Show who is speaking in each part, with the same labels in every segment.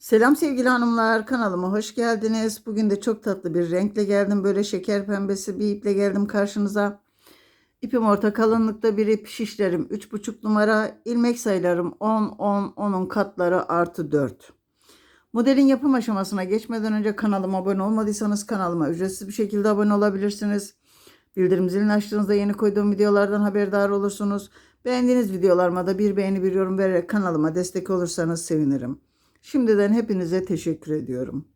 Speaker 1: Selam sevgili hanımlar kanalıma hoş geldiniz. Bugün de çok tatlı bir renkle geldim. Böyle şeker pembesi bir iple geldim karşınıza. İpim orta kalınlıkta bir ip şişlerim 3,5 numara. ilmek sayılarım 10 10 10'un katları artı 4. Modelin yapım aşamasına geçmeden önce kanalıma abone olmadıysanız kanalıma ücretsiz bir şekilde abone olabilirsiniz. Bildirim zilini açtığınızda yeni koyduğum videolardan haberdar olursunuz. Beğendiğiniz videolarıma da bir beğeni bir yorum vererek kanalıma destek olursanız sevinirim. Şimdiden hepinize teşekkür ediyorum.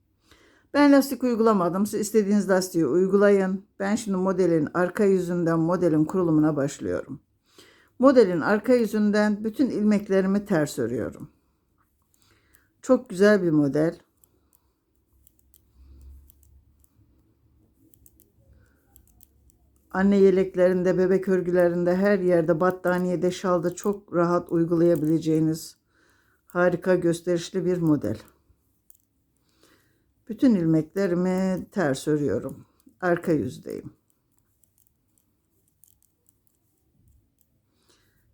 Speaker 1: Ben lastik uygulamadım. Siz istediğiniz lastiği uygulayın. Ben şimdi modelin arka yüzünden modelin kurulumuna başlıyorum. Modelin arka yüzünden bütün ilmeklerimi ters örüyorum. Çok güzel bir model. Anne yeleklerinde, bebek örgülerinde, her yerde, battaniyede, şalda çok rahat uygulayabileceğiniz harika gösterişli bir model. Bütün ilmeklerimi ters örüyorum. Arka yüzdeyim.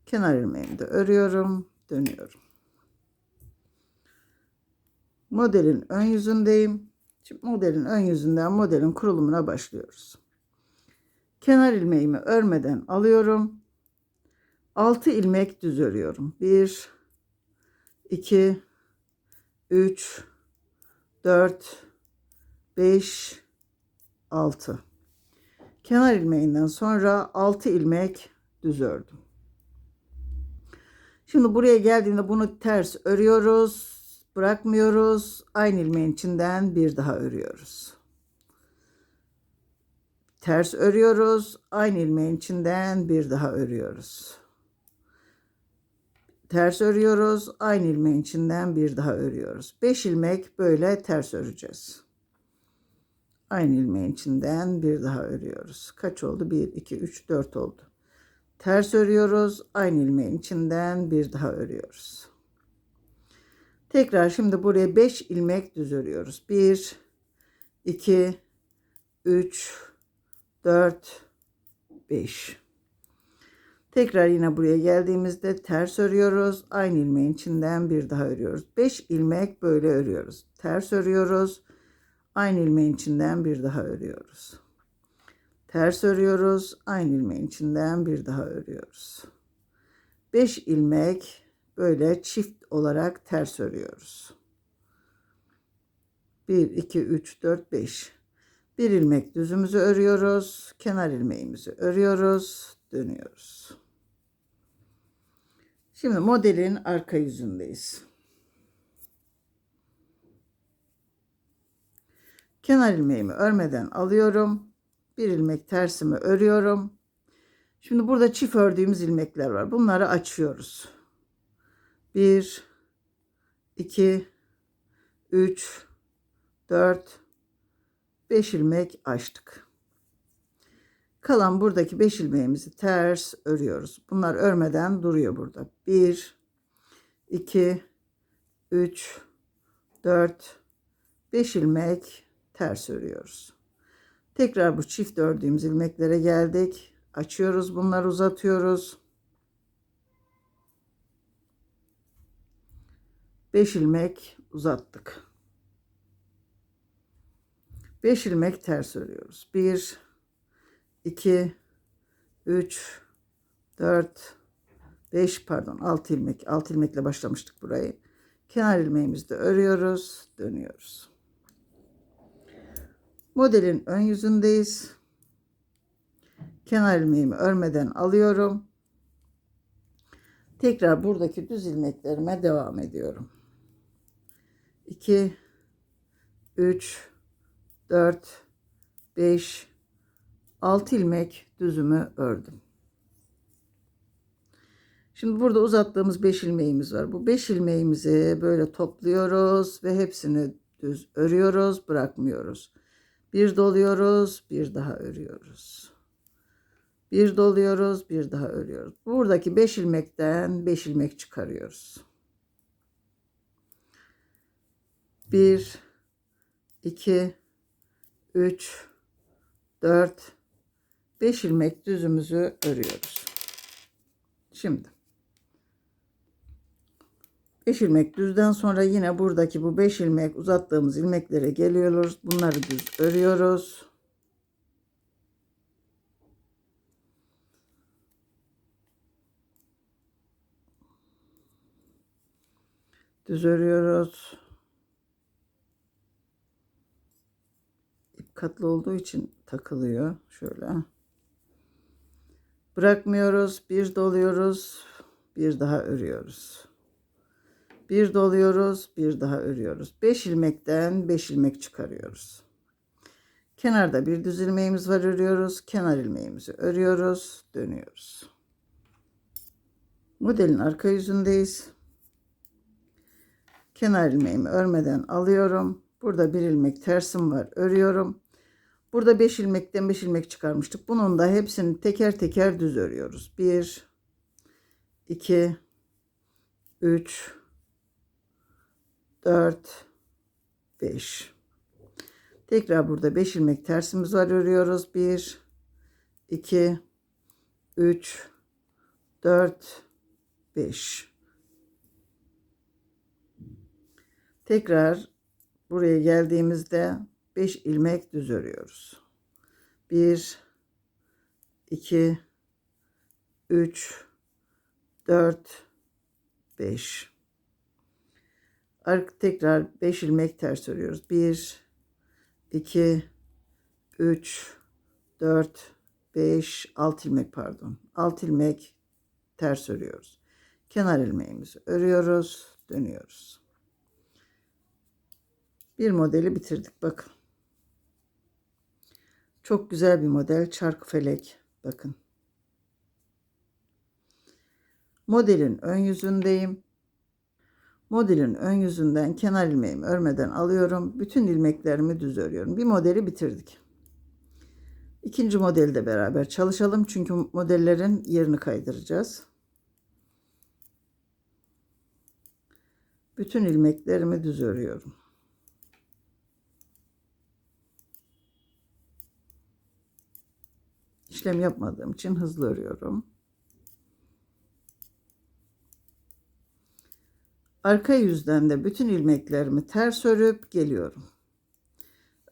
Speaker 1: Kenar ilmeğimi de örüyorum, dönüyorum. Modelin ön yüzündeyim. Şimdi modelin ön yüzünden modelin kurulumuna başlıyoruz. Kenar ilmeğimi örmeden alıyorum. 6 ilmek düz örüyorum. 1 2 3 4 5 6 kenar ilmeğinden sonra 6 ilmek düz ördüm. Şimdi buraya geldiğinde bunu ters örüyoruz. Bırakmıyoruz. Aynı ilmeğin içinden bir daha örüyoruz. Ters örüyoruz. Aynı ilmeğin içinden bir daha örüyoruz ters örüyoruz. Aynı ilmeğin içinden bir daha örüyoruz. 5 ilmek böyle ters öreceğiz. Aynı ilmeğin içinden bir daha örüyoruz. Kaç oldu? 1, 2, 3, 4 oldu. Ters örüyoruz. Aynı ilmeğin içinden bir daha örüyoruz. Tekrar şimdi buraya 5 ilmek düz örüyoruz. 1, 2, 3, 4, 5. Tekrar yine buraya geldiğimizde ters örüyoruz. Aynı ilmeğin içinden bir daha örüyoruz. 5 ilmek böyle örüyoruz. Ters örüyoruz. Aynı ilmeğin içinden bir daha örüyoruz. Ters örüyoruz. Aynı ilmeğin içinden bir daha örüyoruz. 5 ilmek böyle çift olarak ters örüyoruz. 1 2 3 4 5 bir ilmek düzümüzü örüyoruz. Kenar ilmeğimizi örüyoruz. Dönüyoruz. Şimdi modelin arka yüzündeyiz. Kenar ilmeğimi örmeden alıyorum. Bir ilmek tersimi örüyorum. Şimdi burada çift ördüğümüz ilmekler var. Bunları açıyoruz. 1 2 3 4 5 ilmek açtık. Kalan buradaki 5 ilmeğimizi ters örüyoruz. Bunlar örmeden duruyor burada. 1 2 3 4 5 ilmek ters örüyoruz. Tekrar bu çift ördüğümüz ilmeklere geldik. Açıyoruz bunları uzatıyoruz. 5 ilmek uzattık. 5 ilmek ters örüyoruz. 1 2 3 4 5 pardon 6 ilmek 6 ilmekle başlamıştık burayı. Kenar ilmeğimizde örüyoruz, dönüyoruz. Modelin ön yüzündeyiz. Kenar ilmeğimi örmeden alıyorum. Tekrar buradaki düz ilmeklerime devam ediyorum. 2 3 4 5 6 ilmek düzümü ördüm. Şimdi burada uzattığımız 5 ilmeğimiz var. Bu 5 ilmeğimizi böyle topluyoruz ve hepsini düz örüyoruz, bırakmıyoruz. Bir doluyoruz, bir daha örüyoruz. Bir doluyoruz, bir daha örüyoruz. Buradaki 5 ilmekten 5 ilmek çıkarıyoruz. 1 2 3 4 5 ilmek düzümüzü örüyoruz. Şimdi 5 ilmek düzden sonra yine buradaki bu 5 ilmek uzattığımız ilmeklere geliyoruz. Bunları düz örüyoruz. Düz örüyoruz. İp katlı olduğu için takılıyor. Şöyle. Bırakmıyoruz. Bir doluyoruz. Bir daha örüyoruz. Bir doluyoruz. Bir daha örüyoruz. 5 ilmekten 5 ilmek çıkarıyoruz. Kenarda bir düz ilmeğimiz var örüyoruz. Kenar ilmeğimizi örüyoruz. Dönüyoruz. Modelin arka yüzündeyiz. Kenar ilmeğimi örmeden alıyorum. Burada bir ilmek tersim var. Örüyorum. Burada 5 ilmekten 5 ilmek çıkarmıştık. Bunun da hepsini teker teker düz örüyoruz. 1 2 3 4 5 Tekrar burada 5 ilmek tersimiz var örüyoruz. 1 2 3 4 5 Tekrar buraya geldiğimizde 5 ilmek düz örüyoruz. 1 2 3 4 5 Arka tekrar 5 ilmek ters örüyoruz. 1 2 3 4 5 6 ilmek pardon. 6 ilmek ters örüyoruz. Kenar ilmeğimizi örüyoruz, dönüyoruz. Bir modeli bitirdik bakın. Çok güzel bir model çark felek bakın. Modelin ön yüzündeyim. Modelin ön yüzünden kenar ilmeğimi örmeden alıyorum. Bütün ilmeklerimi düz örüyorum. Bir modeli bitirdik. İkinci modeli de beraber çalışalım. Çünkü modellerin yerini kaydıracağız. Bütün ilmeklerimi düz örüyorum. İşlem yapmadığım için hızlı örüyorum. Arka yüzden de bütün ilmeklerimi ters örüp geliyorum.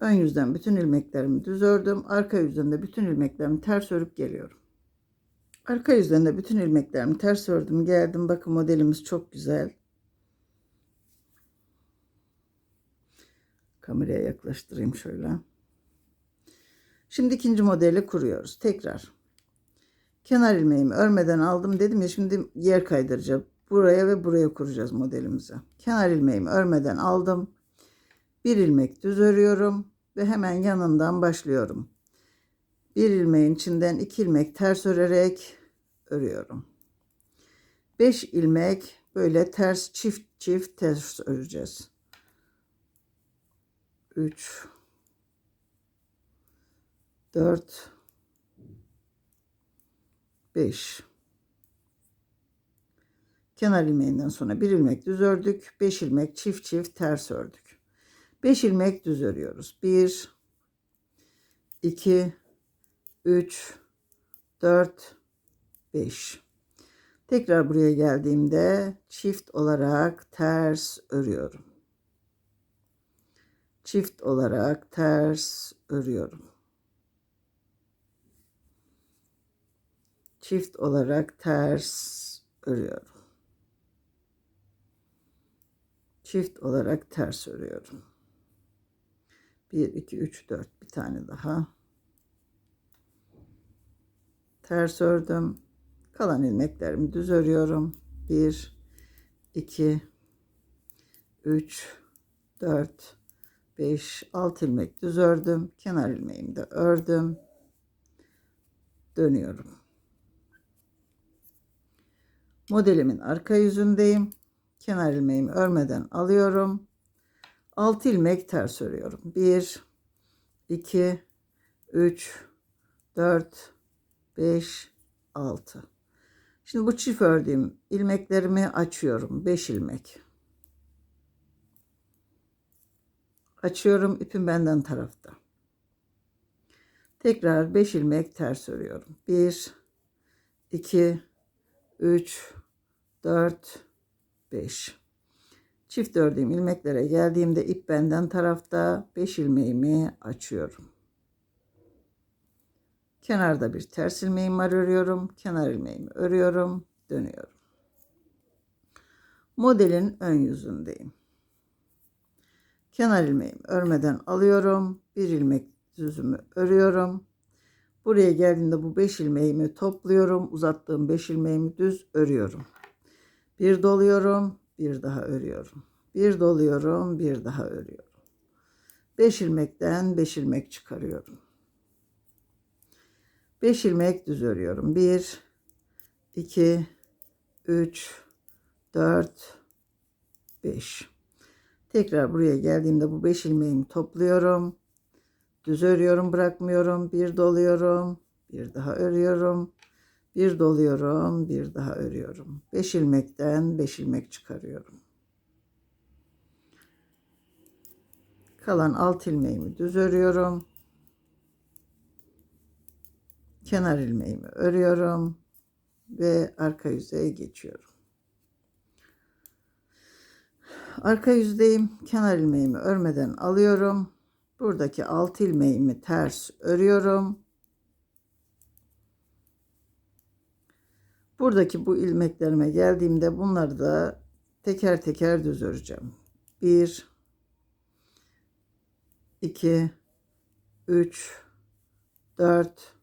Speaker 1: Ön yüzden bütün ilmeklerimi düz ördüm. Arka yüzden de bütün ilmeklerimi ters örüp geliyorum. Arka yüzden de bütün ilmeklerimi ters ördüm. Geldim. Bakın modelimiz çok güzel. Kameraya yaklaştırayım şöyle. Şimdi ikinci modeli kuruyoruz. Tekrar. Kenar ilmeğimi örmeden aldım dedim ya şimdi yer kaydıracağım. Buraya ve buraya kuracağız modelimizi. Kenar ilmeğimi örmeden aldım. Bir ilmek düz örüyorum ve hemen yanından başlıyorum. Bir ilmeğin içinden iki ilmek ters örerek örüyorum. Beş ilmek böyle ters çift çift ters öreceğiz. 3 4 5 kenar ilmeğinden sonra bir ilmek düz ördük. 5 ilmek çift çift ters ördük. 5 ilmek düz örüyoruz. 1 2 3 4 5 tekrar buraya geldiğimde çift olarak ters örüyorum. Çift olarak ters örüyorum çift olarak ters örüyorum. Çift olarak ters örüyorum. 1 2 3 4 bir tane daha. Ters ördüm. Kalan ilmeklerimi düz örüyorum. 1 2 3 4 5 6 ilmek düz ördüm. Kenar ilmeğimi de ördüm. Dönüyorum. Modelimin arka yüzündeyim. Kenar ilmeğimi örmeden alıyorum. 6 ilmek ters örüyorum. 1 2 3 4 5 6 Şimdi bu çift ördüğüm ilmeklerimi açıyorum. 5 ilmek. Açıyorum ipim benden tarafta. Tekrar 5 ilmek ters örüyorum. 1 2 3 4 5 Çift ördüğüm ilmeklere geldiğimde ip benden tarafta 5 ilmeğimi açıyorum. Kenarda bir ters ilmeğim var örüyorum. Kenar ilmeğimi örüyorum. Dönüyorum. Modelin ön yüzündeyim. Kenar ilmeğimi örmeden alıyorum. Bir ilmek düzümü örüyorum. Buraya geldiğimde bu 5 ilmeğimi topluyorum. Uzattığım 5 ilmeğimi düz örüyorum. Bir doluyorum, bir daha örüyorum. Bir doluyorum, bir daha örüyorum. 5 ilmekten 5 ilmek çıkarıyorum. 5 ilmek düz örüyorum. 1 2 3 4 5 Tekrar buraya geldiğimde bu 5 ilmeğimi topluyorum. Düz örüyorum, bırakmıyorum. Bir doluyorum, bir daha örüyorum. Bir doluyorum, bir daha örüyorum. 5 ilmekten 5 ilmek çıkarıyorum. Kalan alt ilmeğimi düz örüyorum. Kenar ilmeğimi örüyorum ve arka yüzeye geçiyorum. Arka yüzdeyim. Kenar ilmeğimi örmeden alıyorum. Buradaki alt ilmeğimi ters örüyorum. Buradaki bu ilmeklerime geldiğimde bunları da teker teker düz öreceğim. 1 2 3 4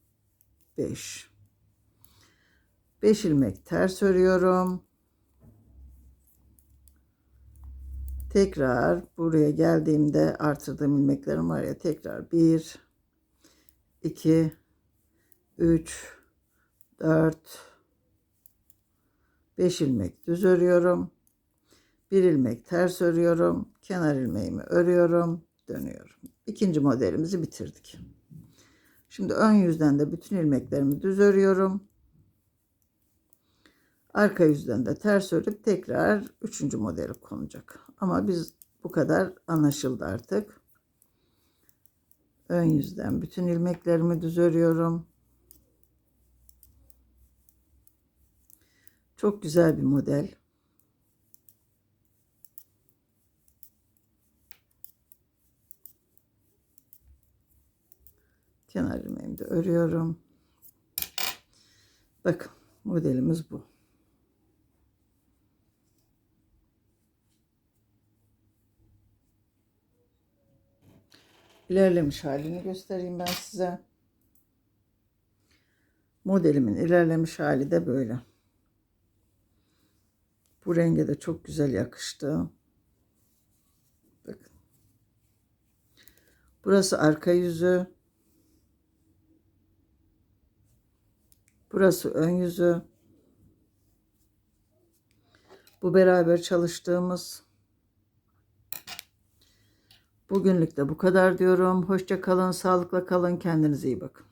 Speaker 1: 5 5 ilmek ters örüyorum. Tekrar buraya geldiğimde artırdığım ilmeklerim var ya tekrar 1 2 3 4 5 ilmek düz örüyorum. Bir ilmek ters örüyorum. Kenar ilmeğimi örüyorum. Dönüyorum. İkinci modelimizi bitirdik. Şimdi ön yüzden de bütün ilmeklerimi düz örüyorum. Arka yüzden de ters örüp tekrar üçüncü modeli konacak. Ama biz bu kadar anlaşıldı artık. Ön yüzden bütün ilmeklerimi düz örüyorum. Çok güzel bir model. Kenar ilmeğimi de örüyorum. Bakın modelimiz bu. İlerlemiş halini göstereyim ben size. Modelimin ilerlemiş hali de böyle. Bu renge de çok güzel yakıştı. Bakın. Burası arka yüzü. Burası ön yüzü. Bu beraber çalıştığımız Bugünlük de bu kadar diyorum. Hoşça kalın, sağlıkla kalın, kendinize iyi bakın.